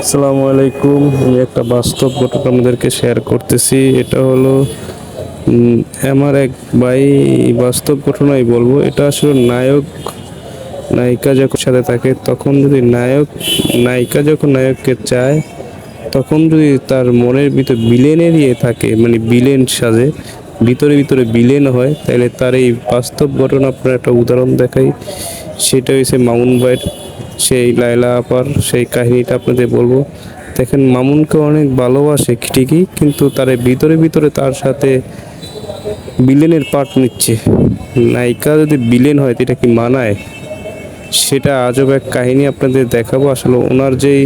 আসসালামু আলাইকুম। আমি একটা বাস্তব ঘটনা আপনাদেরকে শেয়ার করতেছি। এটা হলো আমার এক ভাই বাস্তব ঘটনাই বলব। এটা আসলে নায়ক, নায়িকা যখন সাথে থাকে, তখন যদি নায়ক, নায়িকা যখন নায়ককে চায়, তখন যদি তার মনের ভিতর বিলেনের ইয়ে থাকে মানে বিলেন সাজে, ভিতরে ভিতরে বিলেন হয়, তাহলে তার এই বাস্তব ঘটনা আপনার একটা উদাহরণ দেখাই। সেটা হয়েছে মামুন ভাইয়ের সেই লাইলা আপার সেই কাহিনীটা আপনাদের বলব। দেখেন, মামুনকে অনেক ভালোবাসে ঠিকই, কিন্তু তার ভিতরে ভিতরে তার সাথে বিলেনের পার্ট নিচ্ছে। নায়িকা যদি বিলেন হয় এটা কি মানায়? সেটা আজব এক কাহিনী আপনাদের দেখাবো। আসলে ওনার যেই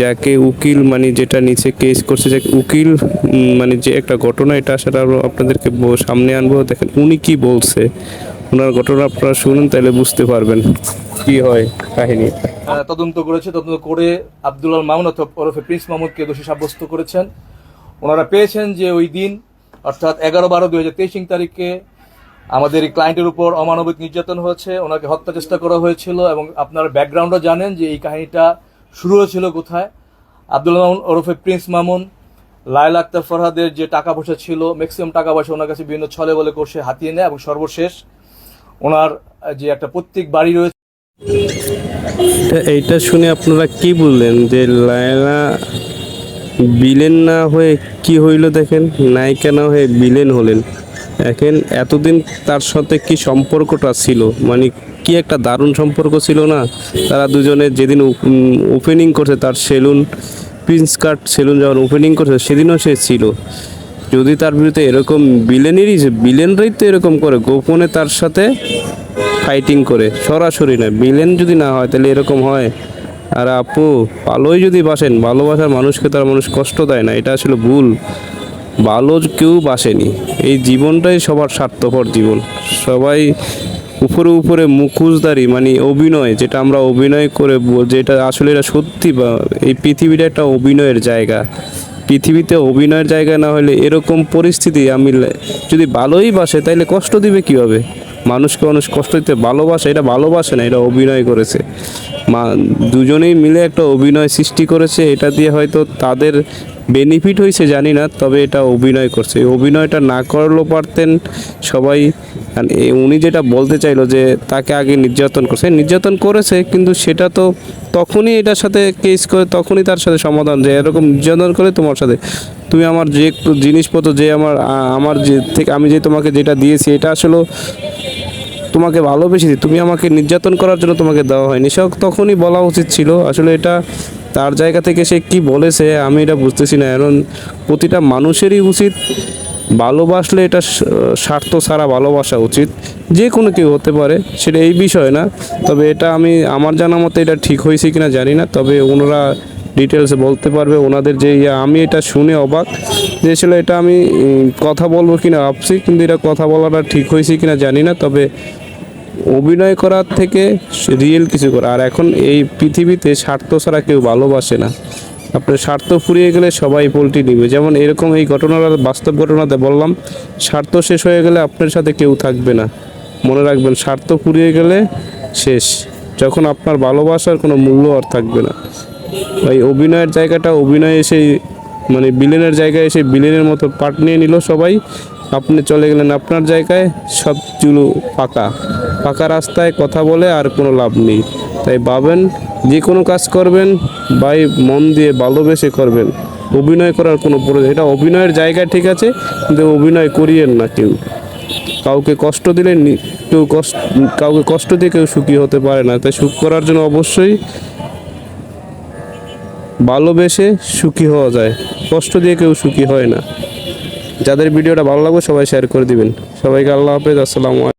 যাকে উকিল মানে যেটা নিচে কেস করছে, যে উকিল মানে যে একটা ঘটনা, এটা আসলে আরও আপনাদেরকে সামনে আনব। দেখেন, উনি কি বলছে? ওনার ঘটনা আপনারা শুনুন তাহলে বুঝতে পারবেন কি হয় কাহিনী। তদন্ত করেছে, তদন্ত করে আব্দুল্লাহ মামুন অথবা ওরফে প্রিন্স মাহমুদকে দোষী সাব্যস্ত করেছেন। ওনারা পেয়েছেন যে ওই দিন, অর্থাৎ এগারো বারো দুই হাজার তেইশ তারিখে আমাদের এই ক্লায়েন্টের উপর অমানবিক নির্যাতন হয়েছে, ওনাকে হত্যা চেষ্টা করা হয়েছিল এবং আপনার ব্যাকগ্রাউন্ডও জানেন যে এই কাহিনীটা শুরু হয়েছিল কোথায়। আব্দুল্লাহ মামুন ওরফে প্রিন্স মামুন, লায়লা আক্তার ফরহাদের যে টাকা পয়সা ছিল ম্যাক্সিমাম টাকা পয়সা ওনার কাছে বিভিন্ন ছলে বলে কোষে হাতিয়ে নেয় এবং সর্বশেষ ওনার যে একটা প্রত্যেক বাড়ি রয়েছে। এইটা শুনে আপনারা কি বললেন? যে লায়লা বিলেন না হয়ে কি হইল দেখেন? নায়িকা না হয়ে বিলেন হলেন। দেখেন, এতদিন তার সাথে কি সম্পর্কটা ছিল? মানে কি একটা দারুণ সম্পর্ক ছিল না? তারা দুজনে যেদিন ওপেনিং করছে তার সেলুন, প্রিন্স কার্ট সেলুন যখন ওপেনিং করছে, সেদিনও সে ছিল। যদি তার বিরুদ্ধে এরকম বিলেনেরই বিলেনরাই তো এরকম করে, গোপনে তার সাথে ফাইটিং করে, সরাসরি না বিলেন যদি না হয়, তাহলে এরকম হয়। আর আপু ভালোই যদি বাসেন ভালোবাসার মানুষকে তার মানুষ কষ্ট দেয় না, এটা আসলে ভুল। ভালো কেউ বাসেনি। এই জীবনটাই সবার স্বার্থপর জীবন। সবাই উপরে উপরে মুখোশধারী মানে অভিনয়, যেটা আমরা অভিনয় করে যেটা আসলে এটা সত্যি এই পৃথিবীটা একটা অভিনয়ের জায়গা। পৃথিবীতে অভিনয়ের জায়গা না হলে এরকম পরিস্থিতি আমি যদি ভালোই বাসে, তাইলে কষ্ট দিবে কীভাবে? মানুষকে মানুষ কষ্ট দিতে ভালোবাসে, এটা ভালোবাসে না, এটা অভিনয় করেছে। মা দুজনেই মিলে একটা অভিনয় সৃষ্টি করেছে, এটা দিয়ে হয়তো তাদের বেনিফিট হয়েছে, জানি না, তবে এটা অভিনয় করছে। এই অভিনয়টা না করলেও পারতেন সবাই। উনি যেটা বলতে চাইলো যে তাকে আগে নির্যাতন করছে। নির্যাতন করেছে, কিন্তু সেটা তো তখনই এটার সাথে কেস করে, তখনই তার সাথে সমাধান যে এরকম নির্যাতন করে তোমার সাথে। তুমি আমার যে জিনিসপত্র যে আমার আমার যে থেকে আমি যে তোমাকে যেটা দিয়েছি, এটা আসলে তোমাকে ভালোবেসেছি। তুমি আমাকে নির্যাতন করার জন্য তোমাকে দেওয়া হয়নি। সব তখনই বলা উচিত ছিল। আসলে এটা তার জায়গা থেকে সে কি বলেছে, আমি এটা বুঝতেছি না। এখন প্রতিটা মানুষেরই উচিত ভালোবাসলে এটা স্বার্থ ছাড়া ভালোবাসা উচিত। যে কোনো কেউ হতে পারে, সেটা এই বিষয় না। তবে এটা আমি, আমার জানা মতে এটা ঠিক হয়েছে কিনা জানি না। তবে ওনারা ডিটেলসে বলতে পারবে, ওনাদের যে ইয়ে আমি এটা শুনে অবাক যে আসলে এটা আমি কথা বলব কিনা ভাবছি, কিন্তু এটা কথা বলাটা ঠিক হয়েছে কিনা জানি না। তবে অভিনয় করার থেকে রিয়েল কিছু করা। আর এখন এই পৃথিবীতে স্বার্থ ছাড়া কেউ ভালোবাসে না। আপনার স্বার্থ ফুরিয়ে গেলে সবাই পোলট্রি নিবে। যেমন এরকম এই ঘটনাটা বাস্তব ঘটনাতে বললাম, স্বার্থ শেষ হয়ে গেলে আপনার সাথে কেউ থাকবে না। মনে রাখবেন, স্বার্থ ফুরিয়ে গেলে শেষ। যখন আপনার ভালোবাসার কোনো মূল্য আর থাকবে না। ওই অভিনয়ের জায়গাটা, অভিনয়ে এসে মানে বিলেনের জায়গায় এসে বিলেনের মতো পার্ট নিয়ে নিল সবাই। আপনি চলে গেলেন আপনার জায়গায়, সব চুলো পাকা রাস্তায় কথা বলে আর কোনো লাভ নেই। তাই ভাবেন, যে কোনো কাজ করবেন বাই মন দিয়ে ভালোবেসে করবেন। অভিনয় করার কোনো প্রয়োজন, এটা অভিনয়ের জায়গা ঠিক আছে, কিন্তু অভিনয় করিয়েন না কেউ। কাউকে কষ্ট দিলে কেউ কষ্ট, কাউকে কষ্ট দিয়ে কেউ সুখী হতে পারে না। তাই সুখ করার জন্য অবশ্যই ভালোবেসে সুখী হওয়া যায়। কষ্ট দিয়ে কেউ সুখী হয় না। যাদের ভিডিওটা ভালো লাগবে সবাই শেয়ার করে দিবেন। সবাইকে আল্লাহ হাফেজ, আসসালামু